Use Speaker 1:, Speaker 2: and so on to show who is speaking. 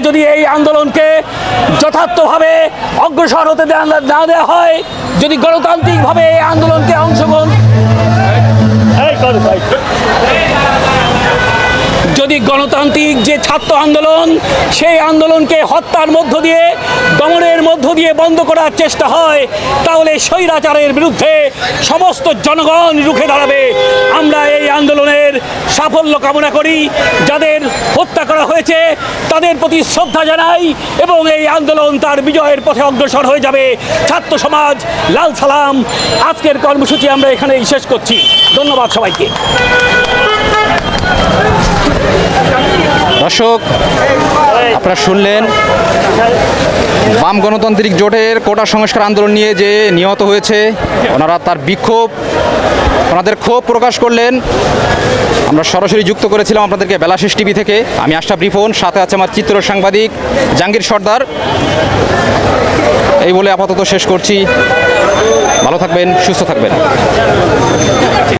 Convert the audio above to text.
Speaker 1: যদি এই আন্দোলনকে যথার্থভাবে অগ্রসর হতে না দেওয়া হয় যদি গণতান্ত্রিকভাবে এই আন্দোলনকে অংশগ্রহণ। যদি গণতান্ত্রিক যে ছাত্র আন্দোলন সেই আন্দোলনকে হত্যার মধ্য দিয়ে দমনের মধ্য দিয়ে বন্ধ করার চেষ্টা হয় তাহলে স্বৈরাচারের বিরুদ্ধে সমস্ত জনগণ রুখে দাঁড়াবে আমরা এই আন্দোলনের সাফল্য কামনা করি যাদের হত্যা করা হয়েছে, তাদের প্রতি শ্রদ্ধা জানাই এবং এই আন্দোলন তার বিজয়ের পথে অগ্রসর হয়ে যাবে। ছাত্র সমাজ, লাল সালাম, আজকের কর্মসূচি আমরা এখানেই শেষ করছি। ধন্যবাদ সবাইকে।
Speaker 2: দর্শক, আপনারা শুনলেন বাম গণতান্ত্রিক জোটের কোটা সংস্কার আন্দোলন নিয়ে যে নিহত হয়েছে, ওনারা তার বিক্ষোভ ওনাদের ক্ষোভ প্রকাশ করলেন। আমরা সরাসরি যুক্ত করেছিলাম আপনাদেরকে বেলাশেষ টিভি থেকে। আমি আশরাফ রিফোন সাথে আছে আমার চিত্র সাংবাদিক জাহাঙ্গীর সর্দার। এই বলে আপাতত শেষ করছি। ভালো থাকবেন, সুস্থ থাকবেন।